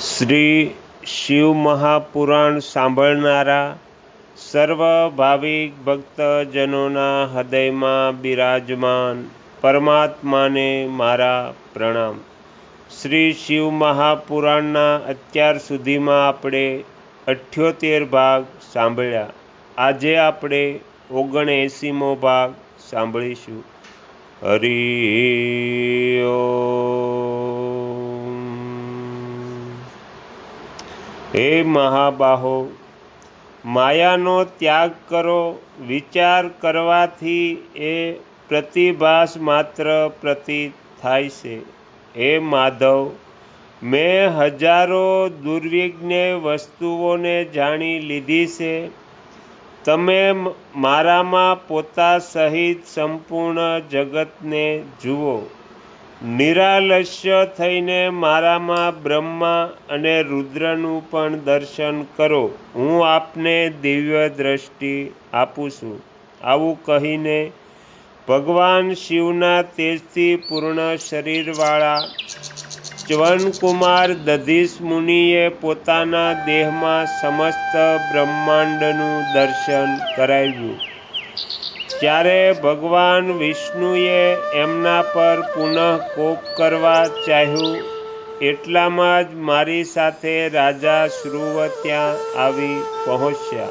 શ્રી શિવ મહાપુરાણ સાંભળનારા સર્વ ભાવિક ભક્તજનોના હૃદયમાં બિરાજમાન પરમાત્માને મારા પ્રણામ. શ્રી શિવ મહાપુરાણના અત્યાર સુધીમાં આપણે અઠ્યોતેર ભાગ સાંભળ્યા. આજે આપણે ઓગણએંસીમો ભાગ સાંભળીશું. હરિ હે મહાબાહો, માયાનો ત્યાગ કરો, વિચાર કરવાથી એ પ્રતિભાસ માત્ર પ્રતીત થાય છે. હે માધવ, મેં હજારો દુર્વિઘ્ને વસ્તુઓને જાણી લીધી છે. તમે મારામાં પોતા સહિત સંપૂર્ણ જગતને જુઓ. નિરાલસ્ય થઈને મારામાં બ્રહ્મા અને રુદ્રનું પણ દર્શન કરો. હું આપને દિવ્ય દ્રષ્ટિ આપું છું. આવું કહીને ભગવાન શિવના તેજથી પૂર્ણ શરીરવાળા ચ્વનકુમાર દધીશ મુનિએ પોતાના દેહમાં સમસ્ત બ્રહ્માંડનું દર્શન કરાવ્યું. ત્યારે ભગવાન વિષ્ણુએ એમના પર પુનઃ કોપ કરવા ચાહ્યું, એટલામાં જ મારી સાથે રાજા શ્રુવ ત્યાં આવી પહોંચ્યા.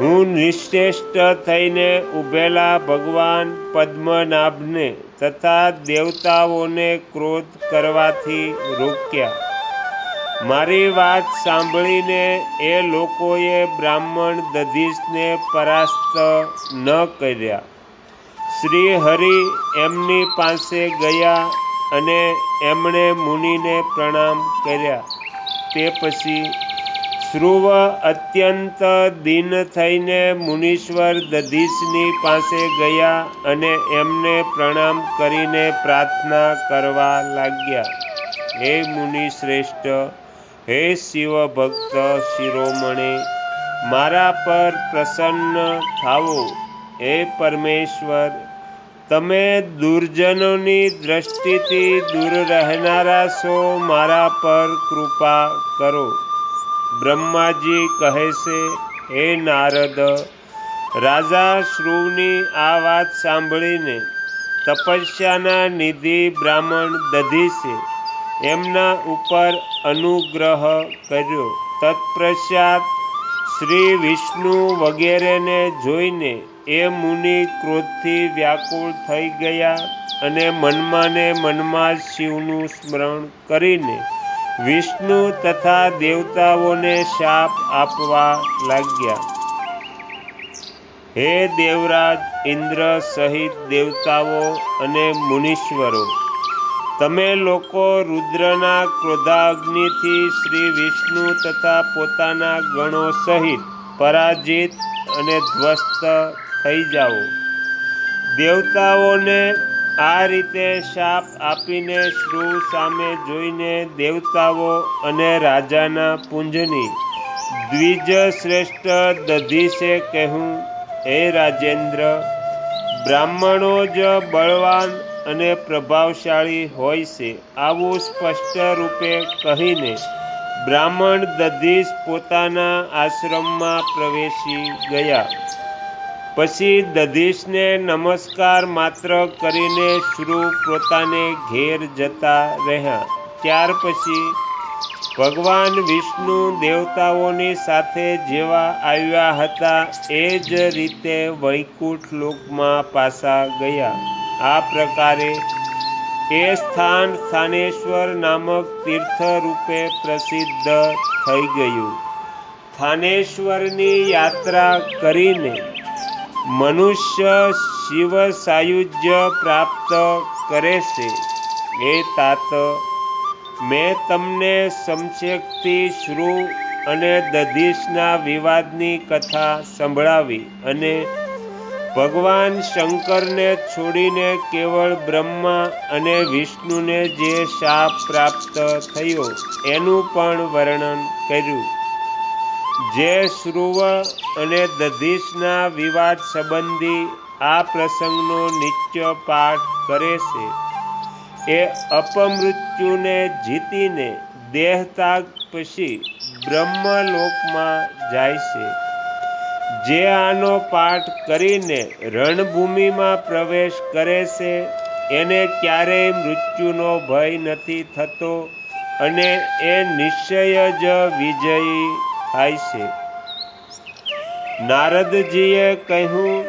હું નિશ્ચેષ્ટ થઈને ઊભેલા ભગવાન પદ્મનાભને તથા દેવતાઓને ક્રોધ કરવાથી રોક્યા. મારી વાત સાંભળીને એ લોકોએ બ્રાહ્મણ દધીશને પરાસ્ત ન કર્યા. શ્રી હરિ એમની પાસે ગયા અને એમણે મુનિને પ્રણામ કર્યા. તે પછી શ્રુવ અત્યંત દિન થઈને મુનીશ્વર દધીશની પાસે ગયા અને એમને પ્રણામ કરીને પ્રાર્થના કરવા લાગ્યા. હે મુનિ શ્રેષ્ઠ હે શિવ ભક્ત શિરોમણે, મારા પર પ્રસન્ન થાવો, હે પરમેશ્વર. તમે દુર્જનોની દ્રષ્ટિથી દૂર રહેનારા છો, મારા પર કૃપા કરો. બ્રહ્માજી કહે છે, હે નારદ, રાજા શ્રુવની આ વાત સાંભળીને તપસ્યાના નિધિ બ્રાહ્મણ દધીશે એમના ઉપર અનુગ્રહ કર્યો. તત્પશ્ચાત શ્રી વિષ્ણુ વગેરેને જોઈને એ મુનિ ક્રોધથી વ્યાકુળ થઈ ગયા અને મનમાં ને મનમાં શિવનું સ્મરણ કરીને વિષ્ણુ તથા દેવતાઓને શાપ આપવા લાગ્યા. હે દેવરાજ ઇન્દ્ર સહિત દેવતાઓ અને મુનીશ્વરો તમે લોકો રુદ્રના ક્રોધાગ્નિથી શ્રી વિષ્ણુ તથા પોતાના ગણો સહિત પરાજિત અને ધ્વસ્ત થઈ જાઓ. દેવતાઓને આ રીતે શાપ આપીને શ્રુ સામે જોઈને દેવતાઓ અને રાજાના પુંજની દ્વિજ શ્રેષ્ઠ દધીશે કહ્યું હે રાજેન્દ્ર, બ્રાહ્મણો જ બળવાન અને પ્રભાવશાળી હોય છે. આવું સ્પષ્ટ રૂપે કહીને બ્રાહ્મણ દધીશ પોતાના આશ્રમમાં પ્રવેશી ગયા. પછી દધીશને નમસ્કાર માત્ર કરીને શ્રુ પોતાને ઘેર જતા રહ્યા. ત્યાર પછી ભગવાન વિષ્ણુ દેવતાઓની સાથે જેવા આવ્યા હતા, એ જ રીતે વૈકુંઠ લોકમાં પાછા ગયા. આ પ્રકારે એ સ્થાન સ્થાનેશ્વર નામક તીર્થ રૂપે પ્રસિદ્ધ થઈ ગયું. સ્થાનેશ્વરની યાત્રા કરીને મનુષ્ય શિવ સાયુજ્ય પ્રાપ્ત કરે છે. એ તાત મેં તમને સંક્ષેપથી શ્રુ અને દધીશના વિવાદની કથા સંભળાવી અને ભગવાન શંકરને છોડીને કેવળ બ્રહ્મા અને વિષ્ણુને જે શાપ પ્રાપ્ત થયો, એનું પણ વર્ણન કર્યું. જે શ્રુવ અને દધીશના વિવાદ સંબંધી આ પ્રસંગનો નિત્ય પાઠ કરે છે. એ અપમૃત્યુને જીતીને દેહતાગ પછી બ્રહ્મલોકમાં જાય છે. જે આનો પાઠ કરીને રણભૂમિમાં પ્રવેશ કરે છે, એને ક્યારેય મૃત્યુનો ભય નથી થતો અને એ નિશ્ચય જ વિજયી થાય છે. નારદજીએ કહ્યું,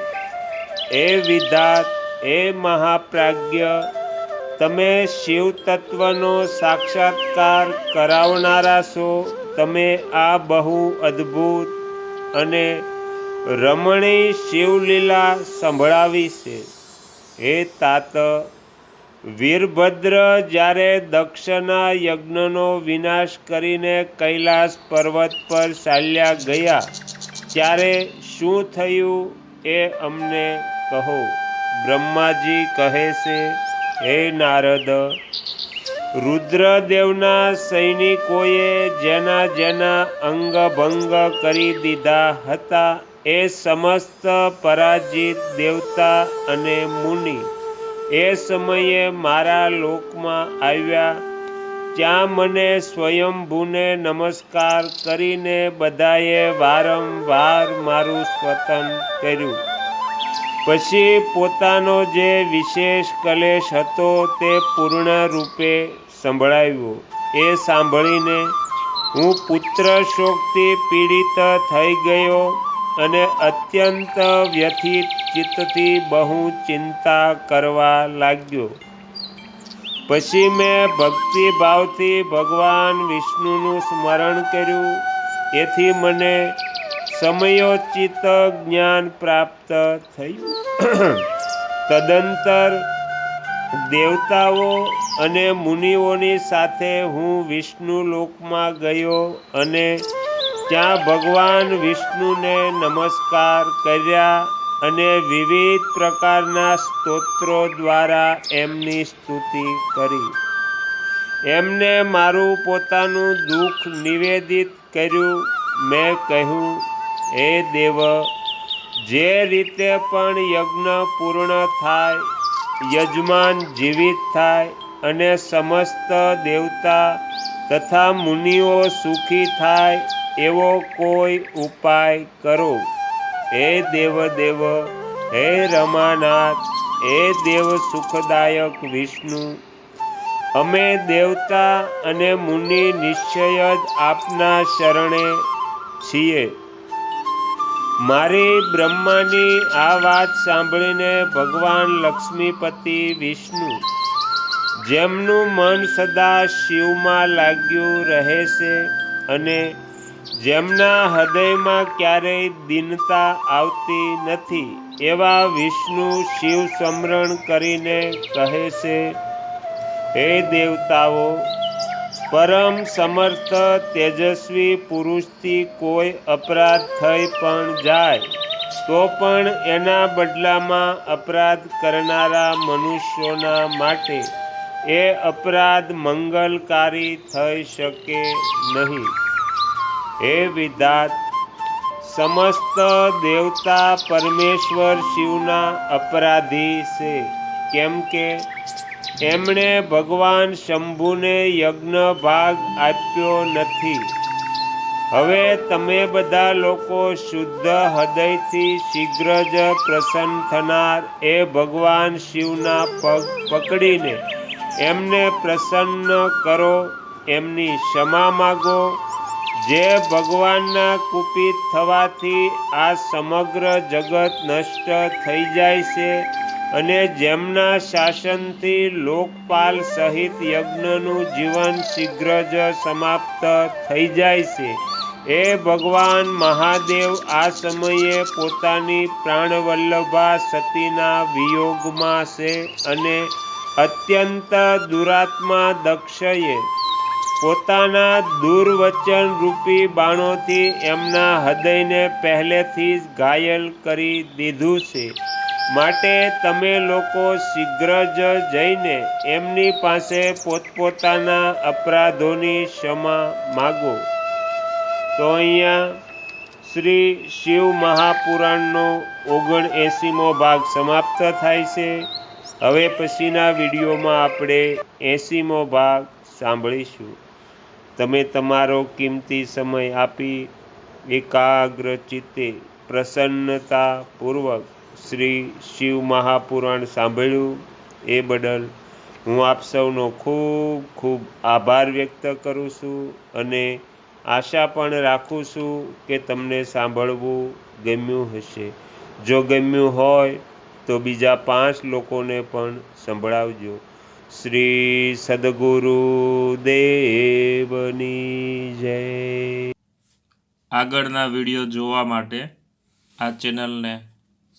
એ વિધાત, એ મહાપ્રાજ્ઞ, તમે શિવ તત્વનો સાક્ષાત્કાર કરાવનારા છો, તમે આ બહુ અદ્ભુત અને રમણી શિવલીલા સંભળાવી છે. હે તાત, વીરભદ્ર જ્યારે દક્ષના યજ્ઞનો વિનાશ કરીને કૈલાસ પર્વત પર ચાલ્યા ગયા, ત્યારે શું થયું એ અમને કહો. બ્રહ્માજી કહે છે, હે નારદ રુદ્રદેવના સૈનિકોએ જેના જેના અંગભંગ કરી દીધા હતા, એ સમસ્ત પરાજિત દેવતા અને મુનિ એ સમયે મારા લોકમાં આવ્યા. ત્યાં મને સ્વયંભૂને નમસ્કાર કરીને બધાએ વારંવાર મારું સ્વતન કર્યું. પછી પોતાનો જે વિશેષ કલેશ હતો તે પૂર્ણ રૂપે સંભળાવ્યો. એ સાંભળીને હું પુત્ર શોકથી પીડિત થઈ ગયો અને અત્યંત વ્યથિત ચિત્તથી બહુ ચિંતા કરવા લાગ્યો. પછી મેં ભક્તિભાવથી ભગવાન વિષ્ણુનું સ્મરણ કર્યું. એથી મને સમયોચિત જ્ઞાન પ્રાપ્ત થયું. તદંતર દેવતાઓ અને મુનિઓની સાથે હું વિષ્ણુ લોકમાં ગયો અને ત્યાં ભગવાન વિષ્ણુને નમસ્કાર કર્યા અને વિવિધ પ્રકારના સ્તોત્રો દ્વારા એમની સ્તુતિ કરી. એમને મારું પોતાનું દુઃખ નિવેદિત કર્યું. મેં કહ્યું હે દેવ, જે રીતે પણ યજ્ઞ પૂર્ણ થાય, યજમાન જીવિત થાય અને સમસ્ત દેવતા તથા મુનિઓ સુખી થાય, એવો કોઈ ઉપાય કરો. હે દેવ દેવ હે રમાનાથ, હે દેવ સુખદાયક વિષ્ણુ, અમે દેવતા અને મુનિ નિશ્ચય જ આપના શરણે છીએ. મારી બ્રહ્માની આ વાત સાંભળીને ભગવાન લક્ષ્મીપતિ વિષ્ણુ, જેમનું મન સદા શિવમાં લાગ્યું રહે છે અને જેમના હૃદયમાં ક્યારેય દિનતા આવતી નથી, એવા વિષ્ણુ શિવ સમરણ કરીને કહે છે, હે દેવતાઓ પરમ સમર્થ તેજસ્વી પુરુષથી કોઈ અપરાધ થઈ પણ જાય, તો પણ એના બદલામાં અપરાધ કરનારા મનુષ્યોના માટે એ અપરાધ મંગલકારી થઈ શકે નહીં. હે વિધાત સમસ્ત દેવતા પરમેશ્વર શિવના અપરાધી છે. કેમ કે એમણે ભગવાન શંભુને યજ્ઞ ભાગ આપ્યો નથી. હવે તમે બધા લોકો શુદ્ધ હૃદયથી શીઘ્ર જ પ્રસન્ન થનાર એ ભગવાન શિવના પગ પકડીને એમને પ્રસન્ન કરો, એમની ક્ષમા માગો. જે ભગવાનના કુપિત થવાથી આ સમગ્ર જગત નષ્ટ થઈ જાય છે. અને જેમના શાસનથી લોકપાલ સહિત યજ્ઞનું જીવન શીઘ્ર જ સમાપ્ત થઈ જાય છે. એ ભગવાન મહાદેવ આ સમયે પોતાની પ્રાણવલ્લભા સતીના વિયોગમાં છે અને અત્યંત દુરાત્મા દક્ષએ પોતાના દુર્વચન રૂપી બાણોથી એમના હૃદયને પહેલેથી જ ઘાયલ કરી દીધું છે. માટે તમે લોકો શીઘ્ર જ જઈને એમની પાસે પોતપોતાના અપરાધોની ક્ષમા માગો. તો અહીંયા શ્રી શિવ મહાપુરાણનો ઓગણ એંસીમો ભાગ સમાપ્ત થાય છે. હવે પછીના વિડીયોમાં આપણે એંસીમો ભાગ સાંભળીશું. તમે તમારો કિંમતી સમય આપી એકાગ્ર ચિત્તે પ્રસન્નતાપૂર્વક શ્રી શિવ મહાપુરાણ સાંભળ્યું એ બદલ હું આપ સૌનો ખૂબ ખૂબ આભાર વ્યક્ત કરું છું અને આશા પણ રાખું છું કે તમને સાંભળવું ગમ્યું હશે. જો ગમ્યું હોય તો બીજા પાંચ લોકોને પણ સંભળાવજો. શ્રી સદગુરુ દેવની જય. આગળના વીડિયો જોવા માટે આ ચેનલને